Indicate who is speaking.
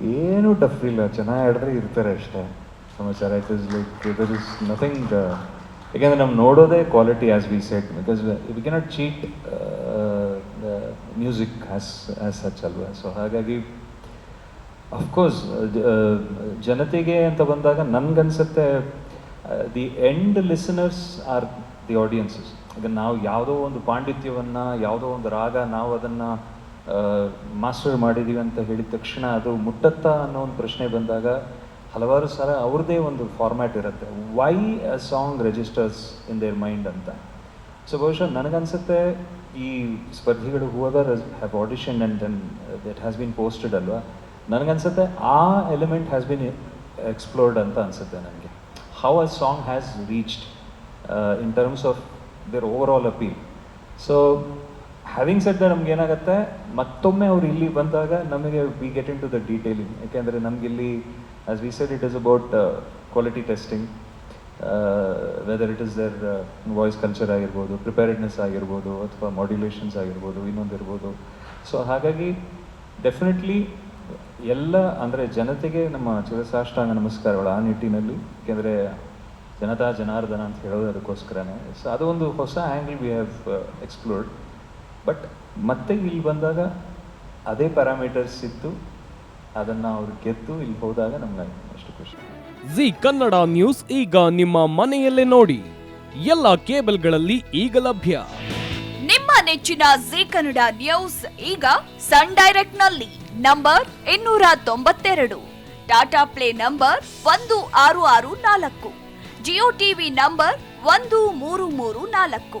Speaker 1: ಏನೂ ಟಫ್ ಇಲ್ಲ, ಚೆನ್ನಾಗಿ ಆಡಿದ್ರೆ ಇರ್ತಾರೆ ಅಷ್ಟೇ. ಸಮಾಚಾರ it is like there is nothing ಯಾಕೆಂದರೆ ನಾವು ನೋಡೋದೇ quality as we set because we cannot cheat music as as such ಅಲ್ವಾ? ಸೊ ಹಾಗಾಗಿ ಅಫ್ಕೋರ್ಸ್ ಜನತೆಗೆ ಅಂತ ಬಂದಾಗ ನನಗನ್ಸುತ್ತೆ the end listeners are the audiences ಈಗ ನಾವು ಯಾವುದೋ ಒಂದು ಪಾಂಡಿತ್ಯವನ್ನು, ಯಾವುದೋ ಒಂದು ರಾಗ, ನಾವು ಅದನ್ನು ಮಾಸ್ಟರ್ ಮಾಡಿದ್ದೀವಿ ಅಂತ ಹೇಳಿದ ತಕ್ಷಣ ಅದು ಮುಟ್ಟತ್ತಾ ಅನ್ನೋ ಒಂದು ಪ್ರಶ್ನೆ ಬಂದಾಗ ಹಲವಾರು ಸಲ ಅವ್ರದ್ದೇ ಒಂದು ಫಾರ್ಮ್ಯಾಟ್ ಇರುತ್ತೆ. Why a song registers in their mind ಅಂತ. ಸೊ ಬಹುಶಃ ನನಗನ್ಸುತ್ತೆ ಈ ಸ್ಪರ್ಧಿಗಳು whoever have audition and then that has been posted ಅಲ್ವಾ, ನನಗನ್ಸುತ್ತೆ ಆ ಎಲಿಮೆಂಟ್ ಹ್ಯಾಸ್ ಬಿನ್ ಎಕ್ಸ್ಪ್ಲೋರ್ಡ್ ಅಂತ ಅನಿಸುತ್ತೆ ನನಗೆ. How a song has reached in terms of their overall appeal so having set ನಮ್ಗೆ ಏನಾಗುತ್ತೆ? ಮತ್ತೊಮ್ಮೆ ಅವ್ರು ಇಲ್ಲಿ ಬಂದಾಗ ನಮಗೆ we get into the detailing ಯಾಕೆಂದರೆ ಇಲ್ಲಿ as we set it is about quality testing whether it is their voice culture ಆಗಿರ್ಬೋದು ಪ್ರಿಪೇರ್ಡ್ನೆಸ್ ಆಗಿರ್ಬೋದು, ಅಥವಾ ಮಾಡ್ಯುಲೇಷನ್ಸ್ ಆಗಿರ್ಬೋದು, ಇನ್ನೊಂದು ಇರ್ಬೋದು. ಸೊ ಹಾಗಾಗಿ ಡೆಫಿನೆಟ್ಲಿ ಎಲ್ಲ, ಅಂದರೆ ಜನತೆಗೆ ನಮ್ಮ ಚಿರಸಾಷ್ಟಾಂಗ ನಮಸ್ಕಾರಗಳು ಆ ನಿಟ್ಟಿನಲ್ಲಿ. ಏಕೆಂದರೆ ಜನತಾ ಜನಾರ್ದನ ಅಂತ ಹೇಳೋದು ಅದಕ್ಕೋಸ್ಕರನೇ. ಸೊ ಅದು ಒಂದು ಹೊಸ angle we have explored but ಮತ್ತೆ ಇಲ್ಲಿ ಬಂದಾಗ ಅದೇ ಪ್ಯಾರಾಮೀಟರ್ಸ್ ಇತ್ತು. ಅದನ್ನು ಅವ್ರು ಗೆದ್ದು ಇಲ್ಲಿ ಹೋದಾಗ ನಮ್ಗೆ ಅಷ್ಟು ಖುಷಿ.
Speaker 2: ಜಿ ಕನ್ನಡ ನ್ಯೂಸ್ ಈಗ ನಿಮ್ಮ ಮನೆಯಲ್ಲೇ ನೋಡಿ. ಎಲ್ಲ ಕೇಬಲ್ಗಳಲ್ಲಿ ಈಗ ಲಭ್ಯ.
Speaker 3: ನಿಮ್ಮ ನೆಚ್ಚಿನ ಜಿ ಕನ್ನಡ ನ್ಯೂಸ್ ಈಗ ಸನ್ ಡೈರೆಕ್ಟ್ನಲ್ಲಿ. ನಂಬರ್ ಇನ್ನೂರ ತೊಂಬತ್ತೆರಡು. ಟಾಟಾ ಪ್ಲೇ ನಂಬರ್ ಒಂದು ಆರು ಆರು ನಾಲ್ಕು. ಜಿಯೋ ಟಿವಿ ನಂಬರ್ ಒಂದು ಮೂರು ಮೂರು ನಾಲ್ಕು.